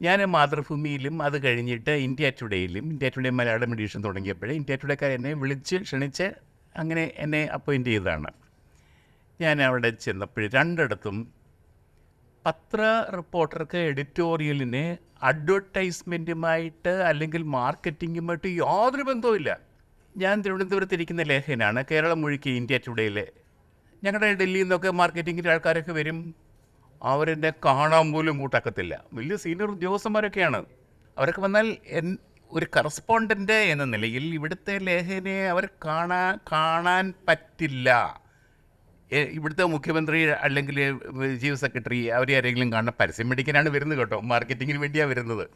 ഞാൻ മാതൃഭൂമിയിലും അത് കഴിഞ്ഞിട്ട് ഇന്ത്യ ടുഡേയിലും ഇന്ത്യ ടുഡേ മലയാളം എഡിഷൻ തുടങ്ങിയപ്പോഴേ ഇന്ത്യ ടുഡേക്കാർ എന്നെ വിളിച്ച് ക്ഷണിച്ച് അങ്ങനെ എന്നെ അപ്പോയിന്റ് ചെയ്തതാണ്. ഞാൻ അവിടെ ചെന്നപ്പോൾ രണ്ടിടത്തും പത്ര റിപ്പോർട്ടർക്ക് എഡിറ്റോറിയലിന് അഡ്വർടൈസ്മെന്റുമായിട്ട് അല്ലെങ്കിൽ മാർക്കറ്റിങ്ങുമായിട്ട് യാതൊരു ബന്ധവുമില്ല. ഞാൻ തിരുവനന്തപുരത്ത് ഇരിക്കുന്ന ലേഖനാണ് കേരളം മുഴുക്കി ഇന്ത്യ ടുഡേയിലെ ഞങ്ങളുടെ ഡൽഹിയിൽ നിന്നൊക്കെ മാർക്കറ്റിങ്ങിന്റെ ആൾക്കാരൊക്കെ വരും. അവരെന്നെ കാണാൻ പോലും കൂട്ടാക്കത്തില്ല. വലിയ സീനിയർ ഉദ്യോഗസ്ഥന്മാരൊക്കെയാണ്. അവരൊക്കെ വന്നാൽ എൻ ഒരു കറസ്പോണ്ടന്റ് എന്ന നിലയിൽ ഇവിടുത്തെ ലേഖനെ അവർ കാണാൻ കാണാൻ പറ്റില്ല. ഇവിടുത്തെ മുഖ്യമന്ത്രി അല്ലെങ്കിൽ ചീഫ് സെക്രട്ടറി അവരെ ആരെങ്കിലും കാണാൻ പരസ്യം മേടിക്കാനാണ് വരുന്നത് കേട്ടോ. മാർക്കറ്റിങ്ങിന് വേണ്ടിയാണ് വരുന്നത്.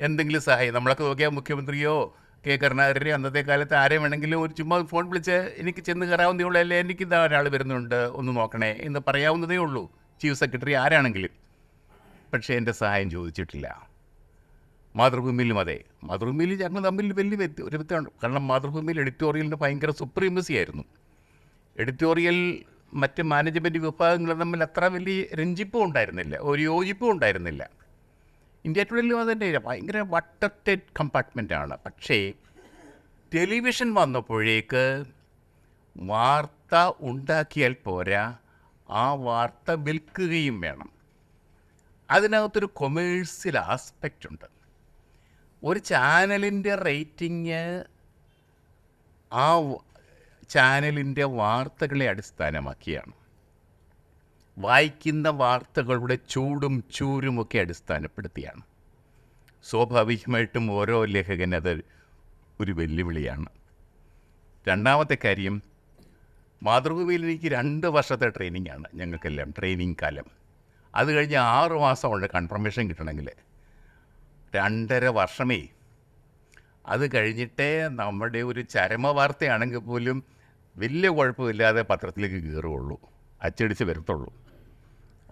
എന്തെങ്കിലും സഹായം. നമ്മളൊക്കെ നോക്കിയാൽ മുഖ്യമന്ത്രിയോ കെ. കരുണാകരനെയോ അന്നത്തെ കാലത്ത് ആരെ വേണമെങ്കിലും ഒരു ചുമ്മാ ഫോൺ വിളിച്ച് എനിക്ക് ചെന്ന് കയറാവുന്നേ ഉള്ളൂ. അല്ലേ എനിക്ക് ഇതാ ഒരാൾ വരുന്നുണ്ട് ഒന്ന് നോക്കണേ എന്ന് പറയാവുന്നതേ ഉള്ളൂ. ചീഫ് സെക്രട്ടറി ആരാണെങ്കിലും പക്ഷേ എന്റെ സഹായം ചോദിച്ചിട്ടില്ല. മാതൃഭൂമിയിലും അതെ. മാതൃഭൂമിയിൽ ഞങ്ങൾ തമ്മിൽ വലിയ വ്യത്യ ഒരു വ്യത്യാസമുണ്ട് കാരണം മാതൃഭൂമിയിൽ എഡിറ്റോറിയലിന് ഭയങ്കര സുപ്രീമസി ആയിരുന്നു. എഡിറ്റോറിയൽ മറ്റ് മാനേജ്മെന്റ് വിഭാഗങ്ങൾ തമ്മിൽ അത്ര വലിയ രഞ്ജിപ്പും ഉണ്ടായിരുന്നില്ല. ഒരു യോജിപ്പും ഉണ്ടായിരുന്നില്ല. ഇന്ത്യ ടുഡേയിലും അതിന്റെ ഭയങ്കര വട്ടറ്റഡ് കമ്പാർട്ട്മെന്റാണ് പക്ഷേ ടെലിവിഷൻ വന്നപ്പോഴേക്ക് വാർത്ത ഉണ്ടാക്കിയാൽ പോരാ. ആ വാർത്ത വിൽക്കുകയും വേണം. അതിനകത്തൊരു കൊമേഴ്സ്യൽ ആസ്പെക്റ്റ് ഉണ്ട്. ഒരു ചാനലിന്റെ റേറ്റിംഗ് ആ ചാനലിന്റെ വാർത്തകളെ അടിസ്ഥാനമാക്കിയാണ്. വായിക്കുന്ന വാർത്തകളുടെ ചൂടും ചൂരുമൊക്കെ അടിസ്ഥാനപ്പെടുത്തിയാണ്. സ്വാഭാവികമായിട്ടും ഓരോ ലേഖകൻ അത് ഒരു വെല്ലുവിളിയാണ്. രണ്ടാമത്തെ കാര്യം മാതൃഭൂമിയിൽ എനിക്ക് രണ്ട് വർഷത്തെ ട്രെയിനിങ് ആണ് ഞങ്ങൾക്കെല്ലാം ട്രെയിനിങ് കാലം. അത് കഴിഞ്ഞ് ആറ് മാസമുണ്ട് കൺഫർമേഷൻ കിട്ടണമെങ്കിൽ. രണ്ടര വർഷമേ. അത് കഴിഞ്ഞിട്ടേ നമ്മുടെ ഒരു ചരമ വാർത്തയാണെങ്കിൽ പോലും വലിയ കുഴപ്പമില്ലാതെ പത്രത്തിലേക്ക് കയറുകയുള്ളൂ. അച്ചടിച്ച് വരത്തുള്ളൂ.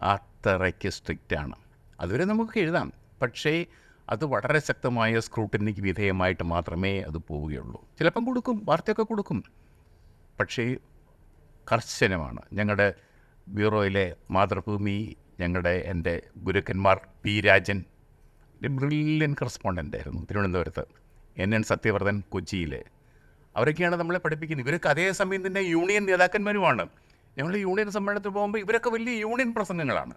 അത്രയ്ക്ക് സ്ട്രിക്റ്റാണ്. അതുവരെ നമുക്ക് എഴുതാം. പക്ഷേ അത് വളരെ ശക്തമായ സ്ക്രൂട്ടിനിക്ക് വിധേയമായിട്ട് മാത്രമേ അത് പോവുകയുള്ളൂ. ചിലപ്പം കൊടുക്കും വാർത്തയൊക്കെ കൊടുക്കും. പക്ഷേ കർശനമാണ്. ഞങ്ങളുടെ ബ്യൂറോയിലെ മാതൃഭൂമി ഞങ്ങളുടെ എന്റെ ഗുരുക്കന്മാർ പി രാജൻ ബ്രില്യൻ കറസ്പോണ്ടന്റ് ആയിരുന്നു തിരുവനന്തപുരത്ത് എൻ എൻ സത്യവർദ്ധൻ കൊച്ചിയിൽ അവരൊക്കെയാണ് നമ്മളെ പഠിപ്പിക്കുന്നത്. ഇവരൊക്കെ അതേ സമയം തന്നെ യൂണിയൻ നേതാക്കന്മാരുമാണ്. ഞങ്ങൾ യൂണിയൻ സമ്മേളനത്തിൽ പോകുമ്പോൾ ഇവരൊക്കെ വലിയ യൂണിയൻ പ്രസംഗങ്ങളാണ്.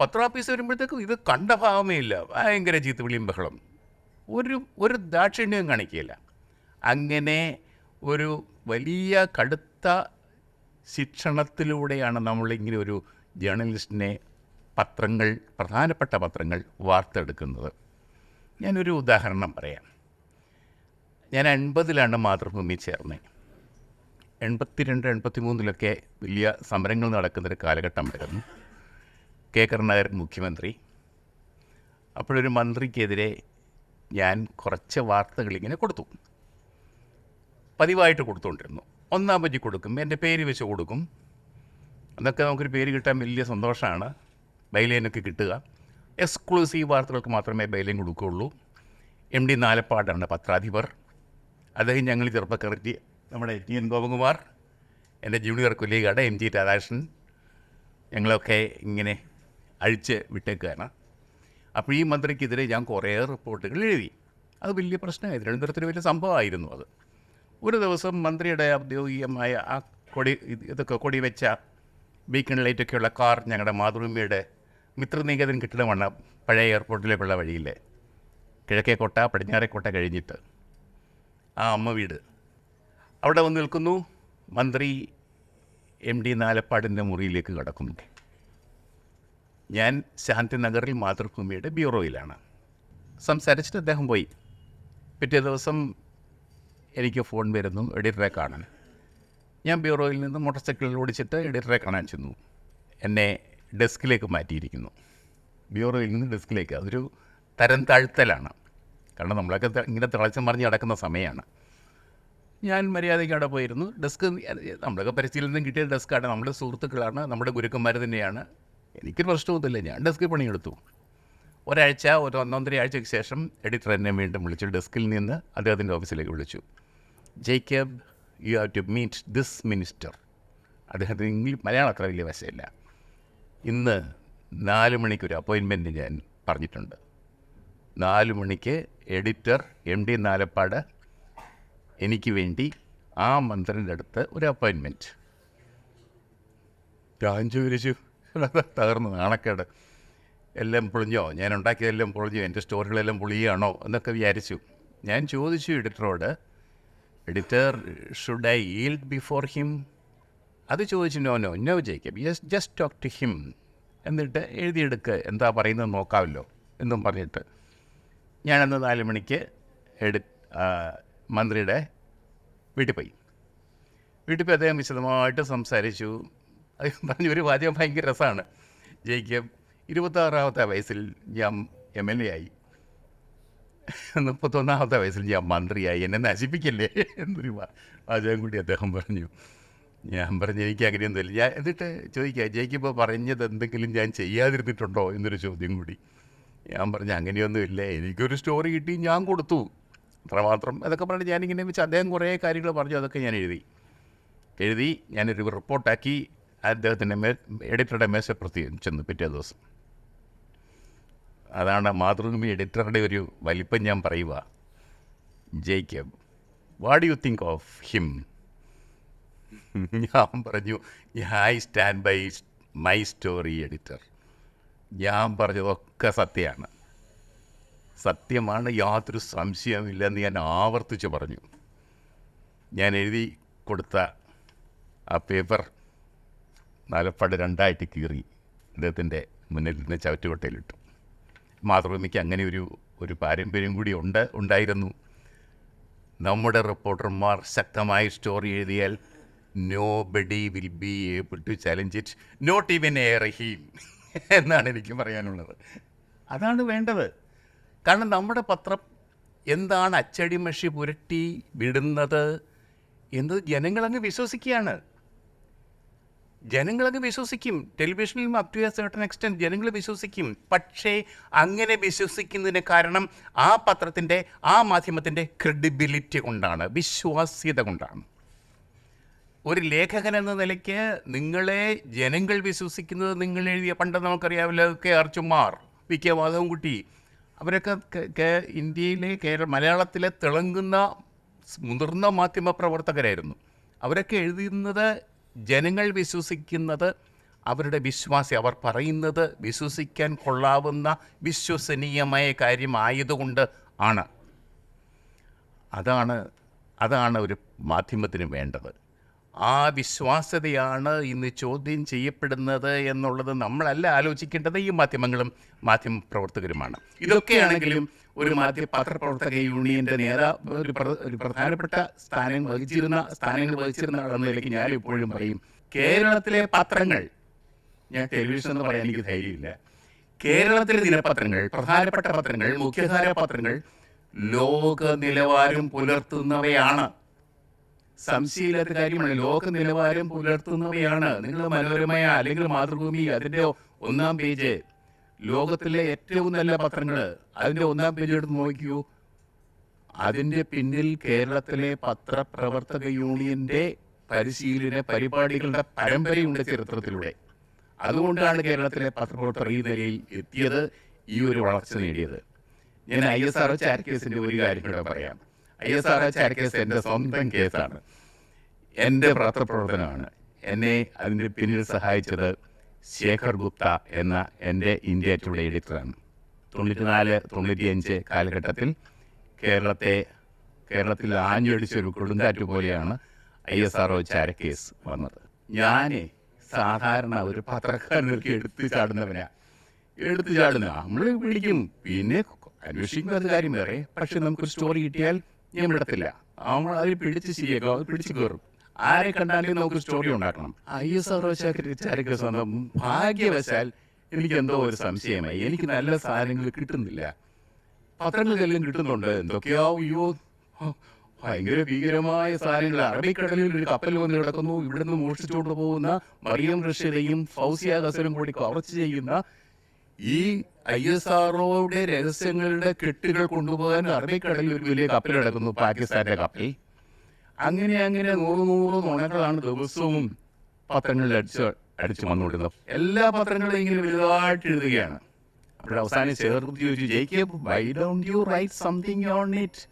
പത്രാഫീസ് വരുമ്പോഴത്തേക്കും ഇത് കണ്ട ഭാവമേ ഇല്ല. ഭയങ്കര ചീത്തുവിളിയും ബഹളം. ഒരു ഒരു ദാക്ഷിണ്യവും കാണിക്കുകയില്ല. അങ്ങനെ ഒരു വലിയ കടുത്ത ശിക്ഷണത്തിലൂടെയാണ് നമ്മളിങ്ങനെ ഒരു ജേർണലിസ്റ്റിനെ പത്രങ്ങൾ പ്രധാനപ്പെട്ട പത്രങ്ങൾ വാർത്തെടുക്കുന്നത്. ഞാനൊരു ഉദാഹരണം പറയാം. ഞാൻ എൺപതിലാണ് മാതൃഭൂമി ചേർന്നത് എൺപത്തിരണ്ട് എൺപത്തി മൂന്നിലൊക്കെ വലിയ സമരങ്ങൾ നടക്കുന്നൊരു കാലഘട്ടമായിരുന്നു കെ. കരുണാകരൻ മുഖ്യമന്ത്രി. അപ്പോഴൊരു മന്ത്രിക്കെതിരെ ഞാൻ കുറച്ച് വാർത്തകൾ ഇങ്ങനെ കൊടുത്തു. പതിവായിട്ട് കൊടുത്തുകൊണ്ടിരുന്നു ഒന്നാം പറ്റി കൊടുക്കും. എന്റെ പേര് വെച്ച് കൊടുക്കും. അതൊക്കെ നമുക്കൊരു പേര് കിട്ടാൻ വലിയ സന്തോഷമാണ് ബൈലൈനൊക്കെ കിട്ടുക. എക്സ്ക്ലൂസീവ് വാർത്തകൾക്ക് മാത്രമേ ബൈലൈൻ കൊടുക്കുകയുള്ളൂ. എം ഡി നാലപ്പാടാണ് പത്രാധിപർ. അദ്ദേഹം ഞങ്ങൾ ചെറുപ്പക്കാർക്ക് നമ്മുടെ ടി എൻ ഗോപകുമാർ എന്റെ ജൂനിയർ കൊല്ലീഗാണ് എം ജി രാധാകൃഷ്ണൻ. ഞങ്ങളൊക്കെ ഇങ്ങനെ അഴിച്ച് വിട്ടേക്കുകയാണ് അപ്പോൾ ഈ മന്ത്രിക്കെതിരെ ഞാൻ കുറേ റിപ്പോർട്ടുകൾ എഴുതി. അത് വലിയ പ്രശ്നമായി തിരുവനന്തപുരത്തിന് വലിയ സംഭവമായിരുന്നു അത്. ഒരു ദിവസം മന്ത്രിയുടെ ഔദ്യോഗികമായ ആ കൊടി ഇത് ഇതൊക്കെ കൊടി വെച്ച ബീക്കൺ ലൈറ്റൊക്കെയുള്ള കാർ ഞങ്ങളുടെ മാതൃഭൂമിയുടെ മിത്രനികേതൻ കെട്ടിടമാണ് പഴയ എയർപോർട്ടിലേക്കുള്ള വഴിയിൽ കിഴക്കേക്കോട്ട പടിഞ്ഞാറേക്കോട്ട കഴിഞ്ഞിട്ട്. ആ അമ്മ വീട്. അവിടെ വന്ന് നിൽക്കുന്നു. മന്ത്രി എം ഡി നാലപ്പാടിന്റെ മുറിയിലേക്ക് കടക്കുന്നു. ഞാൻ ശാന്തിനഗറിൽ മാതൃഭൂമിയുടെ ബ്യൂറോയിലാണ്. സംസാരിച്ചിട്ട് അദ്ദേഹം പോയി. പിറ്റേ ദിവസം എനിക്ക് ഫോൺ വരുന്നു എഡിറ്ററെ കാണാൻ. ഞാൻ ബ്യൂറോയിൽ നിന്ന് മോട്ടോർ സൈക്കിളിൽ ഓടിച്ചിട്ട് എഡിറ്ററെ കാണാൻ ചെന്നു. എന്നെ ഡെസ്കിലേക്ക് മാറ്റിയിരിക്കുന്നു. ബ്യൂറോയിൽ നിന്ന് ഡെസ്കിലേക്ക്. അതൊരു തരം താഴ്ത്തലാണ്. കാരണം നമ്മളൊക്കെ ഇങ്ങനെ തിളച്ചം മറിഞ്ഞ് കിടക്കുന്ന സമയമാണ്. ഞാൻ മര്യാദയ്ക്ക് അവിടെ പോയിരുന്നു. ഡെസ്ക് നമ്മളൊക്കെ പരിശീലനം കിട്ടിയ ഡെസ്ക്കാണ് നമ്മുടെ സുഹൃത്തുക്കളാണ് നമ്മുടെ ഗുരുക്കന്മാർ തന്നെയാണ്. എനിക്കൊരു പ്രശ്നമൊന്നുമില്ല ഞാൻ ഡെസ്കിൽ പണിയെടുത്തു. ഒരാഴ്ച ഒരു ഒന്നൊന്നര ആഴ്ചയ്ക്ക് ശേഷം എഡിറ്റർ എന്നെ വീണ്ടും വിളിച്ചു. ഡെസ്കിൽ നിന്ന് അദ്ദേഹത്തിന്റെ ഓഫീസിലേക്ക് വിളിച്ചു. Jacob you have to meet this minister. അദ്ദേഹത്തിന് ഇംഗ്ലീഷ് മലയാളം അത്ര വലിയ വശമില്ല. ഇന്ന് നാല് മണിക്കൊരു അപ്പോയിൻമെന്റ് ഞാൻ പറഞ്ഞിട്ടുണ്ട്. നാല് മണിക്ക് എഡിറ്റർ എം ഡി നാലപ്പാട് എനിക്ക് വേണ്ടി ആ മന്ത്രിന്റെ അടുത്ത് ഒരു അപ്പോയിൻമെന്റ്. രാജു വിരിച്ചു തകർന്ന് നാണക്കേട്. എല്ലാം പൊളിഞ്ഞോ? ഞാൻ ഉണ്ടാക്കിയതെല്ലാം പൊളിഞ്ഞോ? എന്റെ സ്റ്റോറികളെല്ലാം പൊളിയാണോ എന്നൊക്കെ വിചാരിച്ചു. ഞാൻ ചോദിച്ചു എഡിറ്ററോട് editor should I yield before him അത് ചോദിച്ചു നോ നോ നോ ജയിക്കും just just talk to him എന്നിട്ട് എഴുതിയെടുക്കുക എന്താ പറയുന്നത് നോക്കാമല്ലോ എന്നും പറഞ്ഞിട്ട്. ഞാനന്ന് നാല് മണിക്ക് എഡി മന്ത്രിയുടെ വീട്ടിൽ പോയി. വീട്ടിൽ പോയി അദ്ദേഹം വിശദമായിട്ട് സംസാരിച്ചു. അദ്ദേഹം പറഞ്ഞു ഒരു വാദ്യം ഭയങ്കര രസമാണ്. ജയിക്കും ഇരുപത്താറാമത്തെ വയസ്സിൽ ഞാൻ എം എൽ എ ആയി. മുപ്പത്തൊന്നാമത്തെ വയസ്സിൽ ഞാൻ മന്ത്രിയായി. എന്നെ നശിപ്പിക്കല്ലേ എന്നൊരു വാചകം കൂടി അദ്ദേഹം പറഞ്ഞു. ഞാൻ പറഞ്ഞു എനിക്ക് അങ്ങനെയൊന്നുമില്ല. ഞാൻ എന്നിട്ട് ചോദിക്കുക ജയിക്കുമ്പോൾ പറഞ്ഞത് എന്തെങ്കിലും ഞാൻ ചെയ്യാതിരുന്നിട്ടുണ്ടോ? എന്നൊരു ചോദ്യം കൂടി. ഞാൻ പറഞ്ഞു അങ്ങനെയൊന്നുമില്ല. എനിക്കൊരു സ്റ്റോറി കിട്ടി ഞാൻ കൊടുത്തു. അത്രമാത്രം. അതൊക്കെ പറഞ്ഞിട്ട് ഞാനിങ്ങനെ വെച്ച് അദ്ദേഹം കുറേ കാര്യങ്ങൾ പറഞ്ഞു അതൊക്കെ ഞാൻ എഴുതി. എഴുതി ഞാനൊരു റിപ്പോർട്ടാക്കി അദ്ദേഹത്തിന്റെ മേ എഡിറ്ററുടെ മേശപ്പുറത്ത് ചെന്ന് പിറ്റേ ദിവസം. അതാണ് മാതൃഭൂമി എഡിറ്ററുടെ ഒരു വലിപ്പം ഞാൻ പറയുക. Jacob what you think of him ഞാൻ പറഞ്ഞു I stand by my story editor ഞാൻ പറഞ്ഞതൊക്കെ സത്യമാണ്. സത്യമാണ് യാതൊരു സംശയമില്ലെന്ന് ഞാൻ ആവർത്തിച്ച് പറഞ്ഞു. ഞാൻ എഴുതി കൊടുത്ത ആ പേപ്പർ നാലപ്പാട് രണ്ടായിട്ട് കീറി. അദ്ദേഹത്തിന്റെ മുന്നിൽ നിന്ന് ചവറ്റുകൊട്ടയിലിട്ടു. മാതൃഭൂമിക്ക് അങ്ങനെ ഒരു ഒരു പാരമ്പര്യം കൂടി ഉണ്ട് ഉണ്ടായിരുന്നു. നമ്മുടെ റിപ്പോർട്ടർമാർ ശക്തമായ സ്റ്റോറി എഴുതിയാൽ nobody will be able to challenge it not even a Rahim എന്നാണ് എനിക്ക് പറയാനുള്ളത്. അതാണ് വേണ്ടത്. കാരണം നമ്മുടെ പത്രം എന്താണ് അച്ചടി മഷി പുരട്ടി വിടുന്നത് എന്നത് ജനങ്ങളങ്ങ് വിശ്വസിക്കുകയാണ്. ജനങ്ങളങ്ങ് വിശ്വസിക്കും. ടെലിവിഷനിലും up to a certain extent ജനങ്ങൾ വിശ്വസിക്കും. പക്ഷേ അങ്ങനെ വിശ്വസിക്കുന്നതിന് കാരണം ആ പത്രത്തിന്റെ ആ മാധ്യമത്തിന്റെ ക്രെഡിബിലിറ്റി കൊണ്ടാണ് വിശ്വാസ്യത കൊണ്ടാണ്. ഒരു ലേഖകൻ എന്ന നിലയ്ക്ക് നിങ്ങളെ ജനങ്ങൾ വിശ്വസിക്കുന്നത് നിങ്ങൾ എഴുതിയ പണ്ട് നമുക്കറിയാമല്ലോ K R Chummar V K Madhavankutty. അവരൊക്കെ ഇന്ത്യയിലെ കേരള മലയാളത്തിലെ തിളങ്ങുന്ന മുതിർന്ന മാധ്യമ പ്രവർത്തകരായിരുന്നു. അവരൊക്കെ എഴുതുന്നത് ജനങ്ങൾ വിശ്വസിക്കുന്നത് അവരുടെ വിശ്വാസി അവർ പറയുന്നത് വിശ്വസിക്കാൻ കൊള്ളാവുന്ന വിശ്വസനീയമായ കാര്യമായതുകൊണ്ട് ആണ്. അതാണ് അതാണ് ഒരു മാധ്യമത്തിന് വേണ്ടത്. ആ വിശ്വാസ്യതയാണ് ഇന്ന് ചോദ്യം ചെയ്യപ്പെടുന്നത് എന്നുള്ളത് നമ്മളല്ല ആലോചിക്കേണ്ടത് ഈ മാധ്യമങ്ങളും മാധ്യമ പ്രവർത്തകരുമാണ്. ഇതൊക്കെയാണെങ്കിലും ഒരു മാധ്യമ പത്രപ്രവർത്തക യൂണിയന്റെ നേതാ ഒരു ഒരു പ്രധാനപ്പെട്ട സ്ഥാനം വഹിച്ചിരുന്ന സ്ഥാനങ്ങൾ വഹിച്ചിരുന്ന ആളെന്ന നിലയ്ക്ക് ഞാൻ ഇപ്പോഴും പറയും കേരളത്തിലെ പത്രങ്ങൾ ഞാൻ ടെലിവിഷൻ എന്ന് പറയാൻ എനിക്ക് ധൈര്യമില്ല. കേരളത്തിലെ ദിനപത്രങ്ങൾ പ്രധാനപ്പെട്ട പത്രങ്ങൾ മുഖ്യധാര പത്രങ്ങൾ ലോക നിലവാരം പുലർത്തുന്നവയാണ്. സംശയമില്ലാത്ത കാര്യമാണ്. ലോക നിലവാരം പുലർത്തുന്നവയാണ് നിങ്ങൾ മനോരമയ അല്ലെങ്കിൽ മാതൃഭൂമി അതിന്റെ ഒന്നാം പേജ്. ലോകത്തിലെ ഏറ്റവും നല്ല പത്രങ്ങൾ. അതിന്റെ ഒന്നാം പേജ് എടുത്ത് നോക്കിയോ അതിന്റെ പിന്നിൽ കേരളത്തിലെ പത്രപ്രവർത്തക യൂണിയന്റെ പരിശീലന പരിപാടികളുടെ പരമ്പരയുണ്ട് ചരിത്രത്തിലൂടെ. അതുകൊണ്ടാണ് കേരളത്തിലെ പത്രപ്രവർത്തകർ ഈ നിലയിൽ എത്തിയത് ഈ ഒരു വളർച്ച നേടിയത്. ഞാൻ ഐ എസ് ആർ ഒ ചാരിക്കേസിന്റെ ഒരു കാര്യം കൂടെ പറയാം. ഐ എസ് ആർ എച്ച് ആ കേസ് എന്റെ സ്വന്തം കേസാണ്. എന്റെ പത്രപ്രവർത്തനമാണ് എന്നെ അതിന്റെ പിന്നിൽ സഹായിച്ചത് ശേഖർ ഗുപ്ത എന്ന എന്റെ ഇന്ത്യ ടുഡേ എഡിറ്ററാണ്. തൊണ്ണൂറ്റിനാല് തൊണ്ണൂറ്റിയഞ്ച് കാലഘട്ടത്തിൽ കേരളത്തെ കേരളത്തിൽ ആഞ്ഞടിച്ചൊരു കൊടുങ്കാറ്റ് പോലെയാണ് ഐ എസ് ആർ ഒ ചാരക്കേസ് വന്നത്. ഞാൻ സാധാരണ ഒരു പത്രക്കാരനൊക്കെ എടുത്തു ചാടുന്നവനാ. എടുത്തു ചാടുന്ന നമ്മൾ വിളിക്കും. പിന്നെ അന്വേഷിക്കുന്ന അത് കാര്യം വേറെ. പക്ഷെ നമുക്കൊരു സ്റ്റോറി കിട്ടിയാൽ ഞാൻ വിടത്തില്ല നമ്മൾ അതിൽ പിടിച്ച് ശരിയാക്കും അത് പിടിച്ച് കയറും ആരെ കണ്ടാലും നമുക്ക് സ്റ്റോറി ഉണ്ടാക്കണം. ഐ എസ് ആർ ചാരക്ക് സ്വന്തം ഭാഗ്യവശാൽ എനിക്ക് എന്തോ ഒരു സംശയമായി. എനിക്ക് നല്ല സാധനങ്ങൾ കിട്ടുന്നില്ല. പത്രങ്ങളിലെല്ലാം കിട്ടുന്നുണ്ട്. എന്തൊക്കെയോ അയ്യോ. ഭയങ്കര ഭീകരമായ സാധനങ്ങൾ. അറബിക്കടലിൽ ഒരു കപ്പൽ വന്ന് കിടക്കുന്നു. ഇവിടുന്ന് മോഷ്ടിച്ചുകൊണ്ട് പോകുന്ന മറിയം റഷ്യയുടെയും ഫൗസിയ ഹസനും കൂടി കവർച്ച ചെയ്യുന്ന ഈ ഐ എസ് ആർഒയുടെ രഹസ്യങ്ങളുടെ കെട്ടുകൾ കൊണ്ടുപോകാൻ അറബിക്കടലിൽ ഒരു വലിയ കപ്പൽ കിടക്കുന്നു പാകിസ്ഥാന്റെ കപ്പൽ. അങ്ങനെ അങ്ങനെ നൂറ് നൂറ് നുണകളാണ് ദിവസവും പത്രങ്ങളിൽ അടിച്ച് അടിച്ചു വന്നുകൊണ്ടിരുന്നത്. എല്ലാ പത്രങ്ങളും ഇങ്ങനെ വലുതായിട്ട് എഴുതുകയാണ്. അപ്പോൾ അവസാനം ചേർത്ത് ചോദിച്ചു why don't you write something on it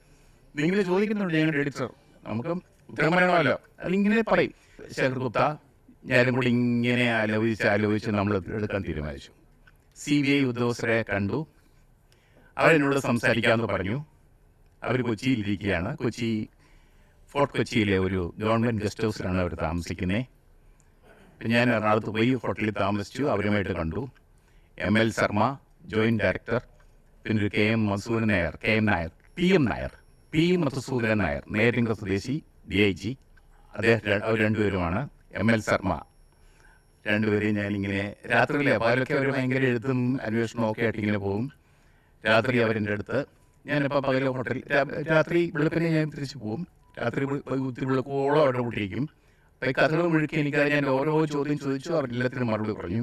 നിങ്ങൾ ചോദിക്കുന്നുണ്ട് ഞങ്ങളുടെ എഡിറ്റർ നമുക്ക് ഉത്തരം പറയണമല്ലോ. അതിങ്ങനെ പറയും. ശേഖർ ഗുപ്ത ഞാനും കൂടി ഇങ്ങനെ ആലോചിച്ച് ആലോചിച്ച് നമ്മൾ എടുക്കാൻ തീരുമാനിച്ചു. സി ബി ഐ ഉദ്യോഗസ്ഥരെ കണ്ടു. അവരെന്നോട് സംസാരിക്കാമെന്ന് പറഞ്ഞു. അവർ കൊച്ചിയിലിരിക്കുകയാണ്. കൊച്ചി ഫോർട്ട് കൊച്ചിയിലെ ഒരു ഗവൺമെന്റ് ഗസ്റ്റ് ഹൗസിലാണ് അവർ താമസിക്കുന്നത് ഞാൻ എറണാകുളത്ത് പോയി ഹോട്ടലിൽ താമസിച്ചു. അവരുമായിട്ട് കണ്ടു. M L Sharma joint director പിന്നെ ഒരു K M മസൂരൻ Nair K M Nair P M Nair P Madhusoodanan Nair നേരിംഗ സ്വദേശി ഡി ഐ ജി. അദ്ദേഹം അവർ രണ്ടുപേരുമാണ്. എം എൽ ശർമ്മ രണ്ടുപേരെയും ഇങ്ങനെ രാത്രിയിലെ പകലൊക്കെ അവർ ഭയങ്കര എഴുത്തും അന്വേഷണവും ഒക്കെ ആയിട്ട് ഇങ്ങനെ പോകും. രാത്രി അവരെന്റെ അടുത്ത് ഞാനിപ്പോൾ പകൽ ഹോട്ടൽ രാത്രി വെളുപ്പിനെ ഞാൻ തിരിച്ചു പോകും. രാത്രി ഒത്തിരി വെളുക്കോളം അവരുടെ കൂട്ടിയിരിക്കും അപ്പോൾ ഈ കഥകൾ മുഴുക്കി എനിക്കത് ഞാൻ ഓരോ ചോദ്യം ചോദിച്ചു അവരെല്ലാത്തിനും മറുപടി പറഞ്ഞു.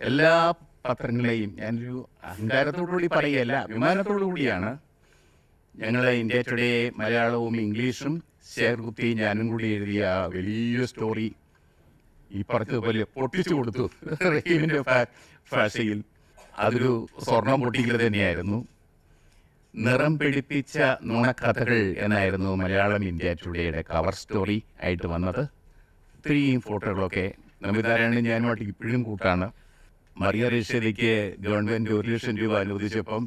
എല്ലാ പത്രങ്ങളെയും ഞാനൊരു അഹങ്കാരത്തോടുകൂടി പറയുകയല്ല അഭിമാനത്തോടു കൂടിയാണ്. ഞങ്ങൾ ഇന്ത്യ ടുഡേ മലയാളവും ഇംഗ്ലീഷും ശേഖർ കുത്തി ഞാനും കൂടി എഴുതിയ വലിയ സ്റ്റോറി ഈ പറഞ്ഞതുപോലെ പൊട്ടിച്ചു കൊടുത്തു. റഹീമിന്റെ ഭാഷയിൽ അതൊരു സ്വർണം പൊട്ടിക്കൽ തന്നെയായിരുന്നു. നിറം പിടിപ്പിച്ച നുണക്കഥകൾ എന്നായിരുന്നു മലയാളം ഇന്ത്യ ടുഡേയുടെ കവർ സ്റ്റോറി ആയിട്ട് വന്നത്. ഒത്തിരിയും ഫോട്ടോകളൊക്കെ നമിതാരായണൻ ഞാനുമായിട്ട് ഇപ്പോഴും കൂട്ടാണ്. മറിയ റഷീദയ്ക്ക് ഗവൺമെന്റ് ഒരു ലക്ഷം രൂപ അനുവദിച്ചപ്പം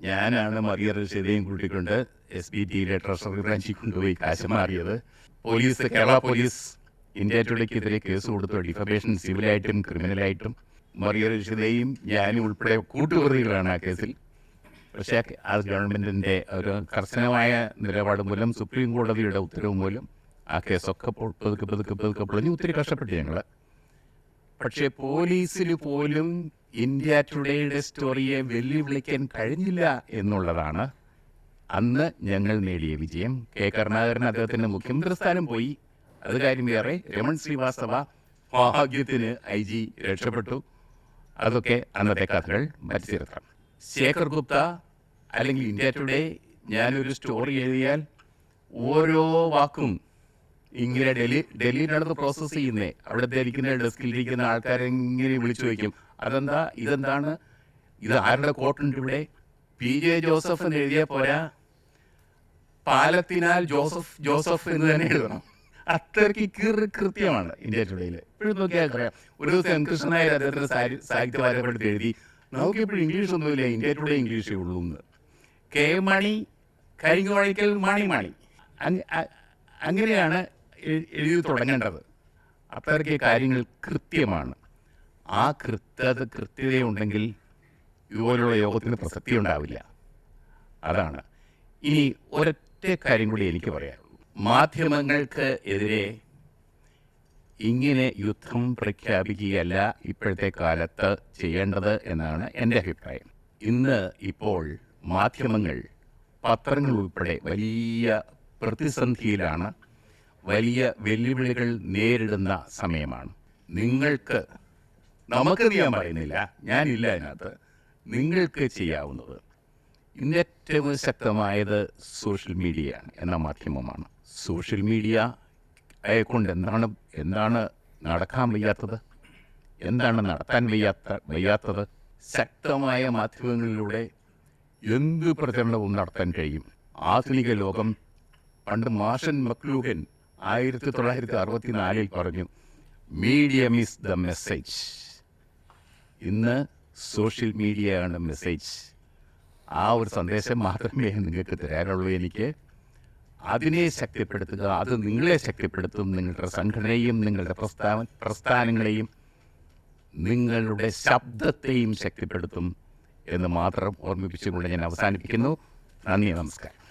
ഞാനാണ് മറിയ റഷീദയും കൂട്ടിക്കൊണ്ട് എസ് ബി ടിയിലെ ട്രഷറി ബ്രാഞ്ചിൽ കൊണ്ടുപോയി കാശ് മാറിയത്. പോലീസ് കേരള പോലീസ് ഇന്ത്യ ടുഡേക്കെതിരെ കേസ് കൊടുത്തു ഡിഫമേഷൻ സിവിലായിട്ടും ക്രിമിനലായിട്ടും മറിയ രക്ഷിതയും ഞാനും ഉൾപ്പെടെ കൂട്ടുപ്രതികളാണ് ആ കേസിൽ. പക്ഷേ ആ ഗവൺമെന്റിന്റെ ഒരു കർശനമായ നിലപാട് മൂലം സുപ്രീം കോടതിയുടെ ഉത്തരവ് മൂലം ആ കേസൊക്കെ പതുക്കെ പതുക്കെ പതുക്കെ പൊളിഞ്ഞ് ഒത്തിരി കഷ്ടപ്പെട്ടു ഞങ്ങൾ പക്ഷേ പോലീസിൽ പോലും ഇന്ത്യ ടുഡേയുടെ സ്റ്റോറിയെ വെല്ലുവിളിക്കാൻ കഴിഞ്ഞില്ല എന്നുള്ളതാണ് അന്ന് ഞങ്ങൾ നേടിയ വിജയം. കെ. കരുണാകരൻ അദ്ദേഹത്തിന്റെ മുഖ്യമന്ത്രി സ്ഥാനം പോയി. അത് കാര്യം വേറെ രമൺ ശ്രീവാസ്തവ ഭാഗ്യത്തിന് ഐ ജി രക്ഷപ്പെട്ടു. അതൊക്കെ അന്നത്തെ കഥകൾ മറ്റു ചരിത്രം ശേഖർ ഗുപ്ത അല്ലെങ്കിൽ ഇന്ത്യ ടുഡേ ഞാനൊരു സ്റ്റോറി എഴുതിയാൽ ഓരോ വാക്കും ഇങ്ങനെ ഡൽഹി ഡൽഹിയിലാണ് പ്രോസസ്സ് ചെയ്യുന്നത് അവിടുത്തെ ഇരിക്കുന്ന ഡെസ്കിലിരിക്കുന്ന ആൾക്കാരെ ഇങ്ങനെ വിളിച്ചു ചോദിക്കും. അതെന്താ? ഇതെന്താണ്? ഇത് ആരുടെ കോട്ടുണ്ട് ഇവിടെ? പി ജെ ജോസഫ് എന്ന് എഴുതിയാൽ പോരാ. പാലത്തിനാൽ ജോസഫ് ജോസഫ് എന്ന് തന്നെ എഴുതണം. അത്രയ്ക്ക് കൃത്യമാണ് ഇന്ത്യ ടുഡേയിൽ ഇപ്പോഴും നോക്കിയാൽ ഒരു ദിവസം എം കൃഷ്ണനായ അദ്ദേഹത്തിന്റെ സാഹിത്യ വാരപ്പെടുത്തി എഴുതി. നമുക്കിപ്പോഴും ഇംഗ്ലീഷ് ഒന്നുമില്ല. ഇന്ത്യ ടുഡേ ഇംഗ്ലീഷേ ഉള്ളൂ എന്ന്. കെ മണി കരിങ്ങോഴിക്കൽ വഴിക്കൽ മണി മണി അങ്ങനെയാണ് എഴുതി തുടങ്ങേണ്ടത്. അത്രയ്ക്ക് കാര്യങ്ങൾ കൃത്യമാണ്. ആ കൃത്യത കൃത്യതയുണ്ടെങ്കിൽ ഇതുപോലുള്ള യോഗത്തിന് പ്രസക്തി ഉണ്ടാവില്ല അതാണ്. ഇനി ഒരൊറ്റ കാര്യം കൂടി എനിക്ക് പറയാം മാധ്യമങ്ങൾക്ക് എതിരെ ഇങ്ങനെ യുദ്ധം പ്രഖ്യാപിക്കുകയല്ല ഇപ്പോഴത്തെ കാലത്ത് ചെയ്യേണ്ടത് എന്നാണ് എന്റെ അഭിപ്രായം. ഇന്ന് ഇപ്പോൾ മാധ്യമങ്ങൾ പത്രങ്ങൾ ഉൾപ്പെടെ വലിയ പ്രതിസന്ധിയിലാണ് വലിയ വെല്ലുവിളികൾ നേരിടുന്ന സമയമാണ്. നിങ്ങൾക്ക് നമുക്ക് ചെയ്യാൻ പറയുന്നില്ല ഞാനില്ല അതിനകത്ത്. നിങ്ങൾക്ക് ചെയ്യാവുന്നത് ഇന്ന് ഏറ്റവും ശക്തമായത് സോഷ്യൽ മീഡിയയാണ് എന്ന മാധ്യമമാണ്. സോഷ്യൽ മീഡിയ കൊണ്ട് എന്താണ് എന്താണ് നടക്കാൻ വയ്യാത്തത്? എന്താണ് നടത്താൻ വയ്യാത്ത വയ്യാത്തത്? ശക്തമായ മാധ്യമങ്ങളിലൂടെ എന്ത് പ്രചരണവും നടത്താൻ കഴിയും? ആധുനിക ലോകം പണ്ട് മാഷൻ മക്ലൂഹൻ ആയിരത്തി തൊള്ളായിരത്തി അറുപത്തി നാലിൽ പറഞ്ഞു മീഡിയം ഈസ് ദ മെസ്സേജ്. ഇന്ന് സോഷ്യൽ മീഡിയയാണ് മെസ്സേജ്. ആ ഒരു സന്ദേശം മാത്രമേ നിങ്ങൾക്ക് തരാനുള്ളൂ എനിക്ക്. അതിനെ ശക്തിപ്പെടുത്തുക അത് നിങ്ങളെ ശക്തിപ്പെടുത്തും. നിങ്ങളുടെ സംഘടനയും നിങ്ങളുടെ പ്രസ്ഥാന പ്രസ്ഥാനങ്ങളെയും നിങ്ങളുടെ ശബ്ദത്തെയും ശക്തിപ്പെടുത്തും എന്ന് മാത്രം ഓർമ്മിപ്പിച്ചുകൊണ്ട് ഞാൻ അവസാനിപ്പിക്കുന്നു. നന്ദി നമസ്കാരം.